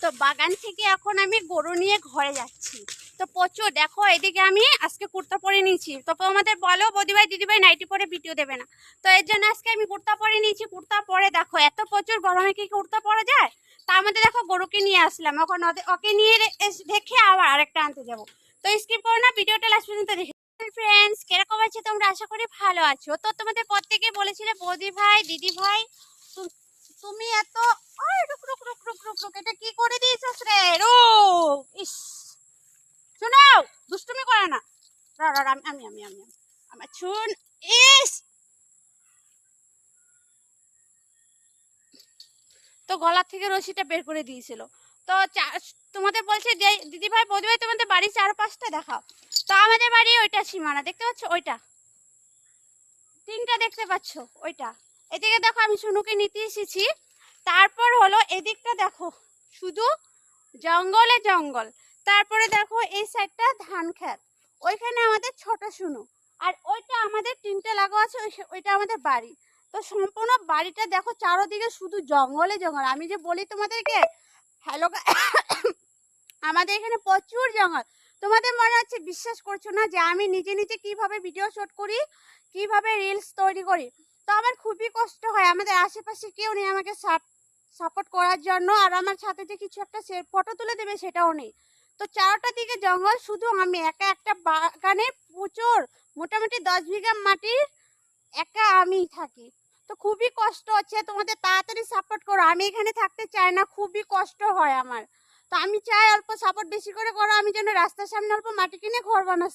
তো বাগান থেকে এখন আমি গরু নিয়ে ঘরে যাচ্ছি। তো প্রচুর, দেখো এদিকে আমি আজকে কুর্তা পরে নিয়েছি। তো আমাদের বলো, বৌদিভাই, দিদিভাই নাইটি পরে ভিডিও দেবে না। তো এর জন্য আজকে আমি কুর্তা পরে নিয়েছি। কুর্তা পরে দেখো, এত প্রচুর গরমে কি কুর্তা পরা যায়? তার মধ্যে দেখো গরুকে নিয়ে আসলাম। এখন ওকে নিয়ে রে- এস- দেখে আবার আরেকটা আনতে যাব। তো স্কিপ করো না, ভিডিওটা লাস্ট পর্যন্ত দেখে ফ্রেন্ডস কীরকম আছে তোমরা? আশা করি ভালো আছো। তো তোমাদের প্রত্যেকে বলেছিলে বৌদি ভাই দিদি ভাই তুমি এত রুক রুক রুক রুক রুক এটা কি করে দিয়েছিস রে রুক ইস শোনো না আমি আমি আমি আমি আমি। আমার শুন ইস! তো গলা থেকে রশিটা বের করে দিয়েছিল। তো তোমাদের বলছে দিদি ভাই বৌদি তোমাদের বাড়ির চারপাশটা দেখাও। তো আমাদের বাড়ি ওইটা সীমানা, দেখতে পাচ্ছ? ওইটা। তিনটা দেখতে পাচ্ছ? ওইটা। এদিকে দেখো, আমি শুনুকে নিতে এসেছি। তারপর হলো এদিকটা দেখো, শুধু জঙ্গলে জঙ্গল। তারপরে দেখো এই সাইডটা ধান খেত ওইখানে আমাদের ছোট শুনু। আর ওইটা আমাদের তিনটে লাগা আছে, ওই- ওইটা আমাদের বাড়ি। তো সম্পূর্ণ বাড়িটা দেখো চারোদিকে শুধু জঙ্গলে জঙ্গল। আমি যে বলি তোমাদেরকে, হ্যালো আমাদের এখানে প্রচুর জঙ্গল। তোমাদের মনে হচ্ছে বিশ্বাস করছ না যে আমি নিজে নিজে কীভাবে ভিডিও শুট করি, কীভাবে রিলস তৈরি করি? তো আমার খুবই কষ্ট হয়। আমাদের আশেপাশে কেউ নেই আমাকে সাপোর্ট করার জন্য। আর আমার সাথে যে কিছু একটা ফটো তুলে দেবে সেটাও নেই। তো চারটা দিকে জঙ্গল, শুধু আমি একা একটা বাগানে প্রচুর, মোটামুটি দশ বিঘা মাটির একা আমি থাকি। তো খুবই কষ্ট হচ্ছে, তোমাদের তাড়াতাড়ি সাপোর্ট করো। আমি এখানে থাকতে চাই না, খুবই কষ্ট হয় আমার। তো আমি চাই অল্প সাপোর্ট বেশি করে করো, আমি যেন রাস্তার সামনে অল্প মাটি কিনে ঘর বানাতে